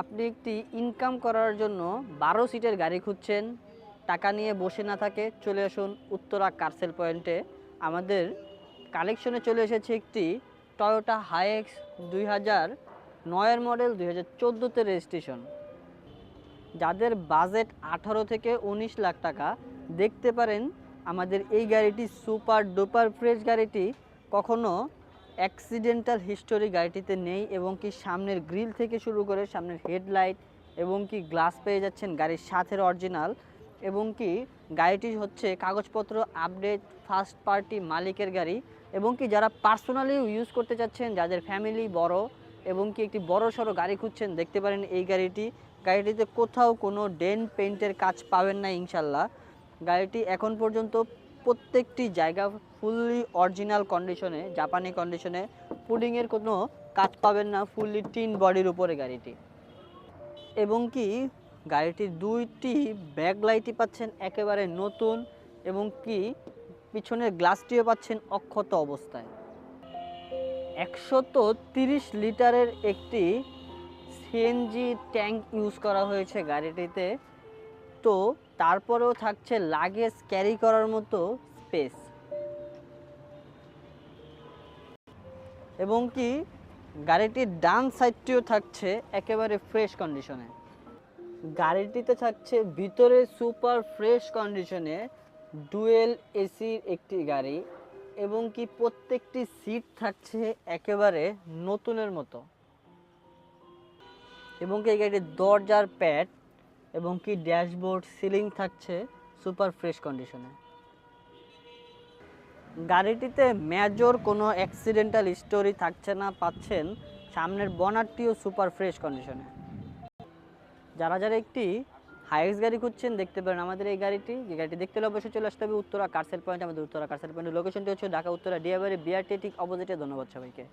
আপনি একটি ইনকাম করার জন্য বারো সিটের গাড়ি খুঁজছেন, টাকা নিয়ে বসে না থাকে, চলে আসুন উত্তরা কার্সেল পয়েন্টে। আমাদের কালেকশনে চলে এসেছে একটি টয়োটা হাইএক্স দুই হাজার নয়ের মডেল দুই হাজার চোদ্দোতে রেজিস্ট্রেশন যাদের বাজেট আঠারো থেকে উনিশ লাখ টাকা, দেখতে পারেন আমাদের এই গাড়িটি সুপার ডুপার ফ্রেশ গাড়িটি। কখনো অ্যাক্সিডেন্টাল হিস্টোরি গাড়িটিতে নেই এবং কি সামনের গ্রিল থেকে শুরু করে সামনের হেডলাইট এবং কি গ্লাস পেয়ে যাচ্ছেন গাড়ির সাথের অরিজিনাল এবং কি গাড়িটি হচ্ছে কাগজপত্র, আপডেট ফার্স্ট পার্টি মালিকের গাড়ি এবং কি যারা পার্সোনালি ইউজ করতে চাচ্ছেন, যাদের ফ্যামিলি বড় এবং কি একটি বড় সড়ো গাড়ি খুঁজছেন, দেখতে পারেন এই গাড়িটি। গাড়িটিতে কোথাও কোনো ডেন পেন্টের কাজ পাবেন না ইনশাল্লাহ। গাড়িটি এখন পর্যন্ত প্রত্যেকটি জায়গা ফুললি অরিজিনাল কন্ডিশনে জাপানি কন্ডিশনে পুডিংয়ের কোনো কাজ পাবেন না ফুললি টিন বডির উপরে গাড়িটি। এবং কি, গাড়িটির দুইটি ব্যাক লাইটই পাচ্ছেন একেবারে নতুন এবং কি, পিছনের গ্লাসটিও পাচ্ছেন অক্ষত অবস্থায়। একশত তিরিশ লিটারের একটি সিএনজি ট্যাঙ্ক ইউজ করা হয়েছে গাড়িটিতে। তো তারপরেও থাকছে লাগেজ ক্যারি করার মতো স্পেস এবং কি, গাড়িটির ডান সাইডটিও থাকছে একেবারে ফ্রেশ কন্ডিশনে গাড়িটিতে থাকছে ভিতরে সুপার ফ্রেশ কন্ডিশনে ডুয়েল এসির একটি গাড়ি এবং কি প্রত্যেকটি সিট থাকছে একেবারে নতুনের মতো। এবং কি গাড়িটির দরজার প্যাড এবং কি ড্যাশবোর্ড সিলিং থাকছে সুপার ফ্রেশ কন্ডিশনে। গাড়িটিতে মেজর কোনো অ্যাক্সিডেন্টাল স্টোরি থাকছে না, পাচ্ছেন সামনের বনারটিও সুপার ফ্রেশ কন্ডিশনে। যারা যারা একটি হাইএক্স গাড়ি খুঁজছেন দেখতে পারেন আমাদের এই গাড়িটি। যে গাড়িটি দেখতে হলে অবশ্যই চলে আসতে হবে উত্তরা কারসেল পয়েন্ট, আমাদের উত্তরা কারসেল পয়েন্টের লোকেশনটি হচ্ছে ঢাকা, উত্তরা, ডিয়াবাড়ি, বিআরটি, ঠিক অপোজিটে ধন্যবাদ সবাইকে।